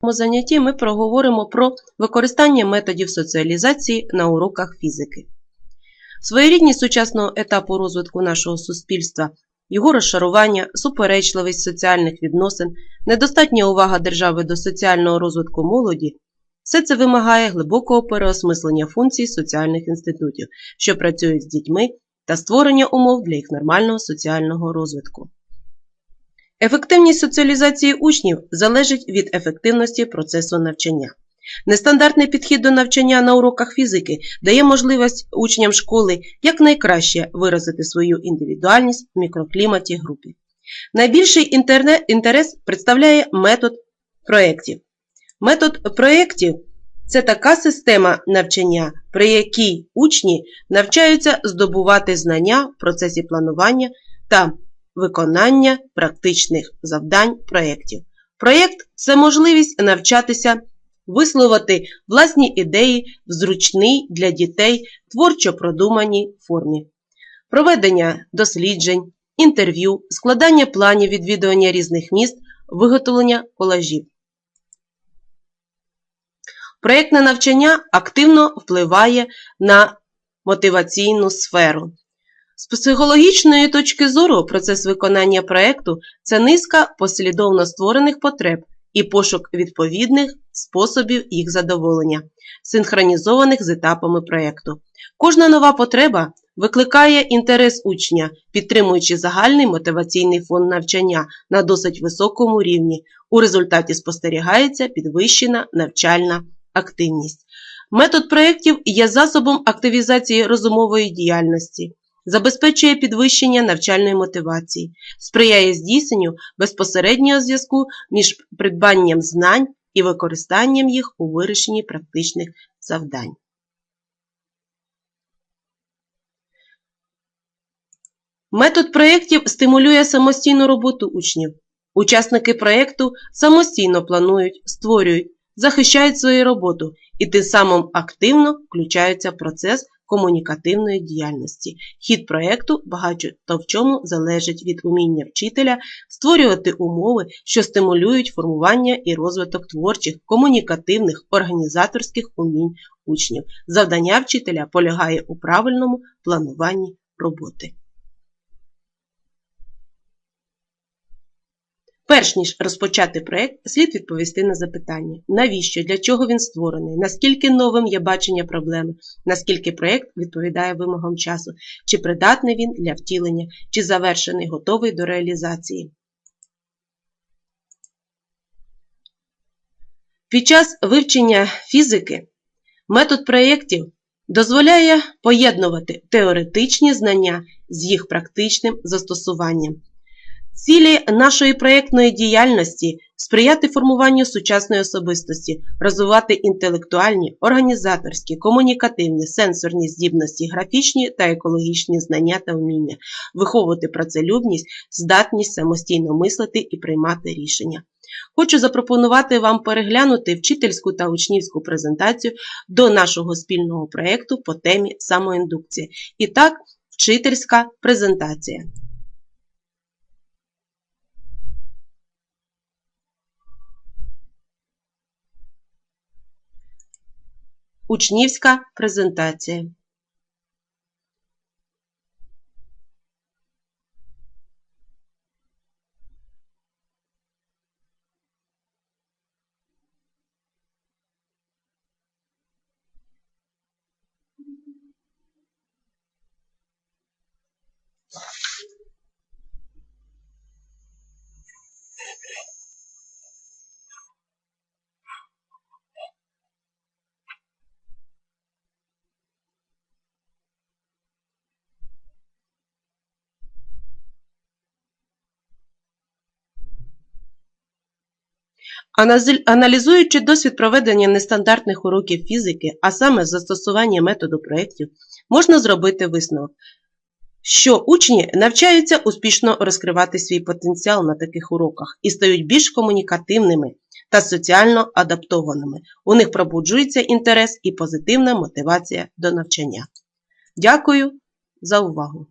цьому занятті ми проговоримо про використання методів соціалізації на уроках фізики. Своєрідність сучасного етапу розвитку нашого суспільства, його розшарування, суперечливість соціальних відносин, недостатня увага держави до соціального розвитку молоді все це вимагає глибокого переосмислення функцій соціальних інститутів, що працюють з дітьми, та створення умов для їх нормального соціального розвитку. Ефективність соціалізації учнів залежить від ефективності процесу навчання. Нестандартний підхід до навчання на уроках фізики дає можливість учням школи якнайкраще виразити свою індивідуальність в мікрокліматі групи. Найбільший інтерес представляє метод проєктів. Метод проєктів це така система навчання, при якій учні навчаються здобувати знання в процесі планування та виконання практичних завдань проєктів. Проєкт це можливість навчатися висловити власні ідеї в зручній для дітей творчо продуманій формі, проведення досліджень, інтерв'ю, складання планів відвідування різних міст, виготовлення колажів. Проєктне навчання активно впливає на мотиваційну сферу. З психологічної точки зору процес виконання проєкту – це низка послідовно створених потреб і пошук відповідних способів їх задоволення, синхронізованих з етапами проєкту. Кожна нова потреба викликає інтерес учня, підтримуючи загальний мотиваційний фон навчання на досить високому рівні. У результаті спостерігається підвищена навчальна активність. Метод проєктів є засобом активізації розумової діяльності, забезпечує підвищення навчальної мотивації, сприяє здійсненню безпосереднього зв'язку між придбанням знань і використанням їх у вирішенні практичних завдань. Метод проєктів стимулює самостійну роботу учнів. Учасники проєкту самостійно планують, створюють, захищають свою роботу і тим самим активно включаються в процес комунікативної діяльності. Хід проєкту багато в чому залежить від уміння вчителя створювати умови, що стимулюють формування і розвиток творчих, комунікативних, організаторських умінь учнів. Завдання вчителя полягає у правильному плануванні роботи. Перш ніж розпочати проєкт, слід відповісти на запитання, навіщо, для чого він створений, наскільки новим є бачення проблеми, наскільки проєкт відповідає вимогам часу, чи придатний він для втілення, чи завершений, готовий до реалізації. Під час вивчення фізики метод проєктів дозволяє поєднувати теоретичні знання з їх практичним застосуванням. Цілі нашої проєктної діяльності сприяти формуванню сучасної особистості, розвивати інтелектуальні, організаторські, комунікативні, сенсорні здібності, графічні та екологічні знання та вміння, виховувати працелюбність, здатність самостійно мислити і приймати рішення. Хочу запропонувати вам переглянути вчительську та учнівську презентацію до нашого спільного проєкту по темі самоіндукція. І так, вчительська презентація. Учнівська презентація Аналізуючи досвід проведення нестандартних уроків фізики, а саме застосування методу проєктів, можна зробити висновок, що учні навчаються успішно розкривати свій потенціал на таких уроках і стають більш комунікативними та соціально адаптованими. У них пробуджується інтерес і позитивна мотивація до навчання. Дякую за увагу!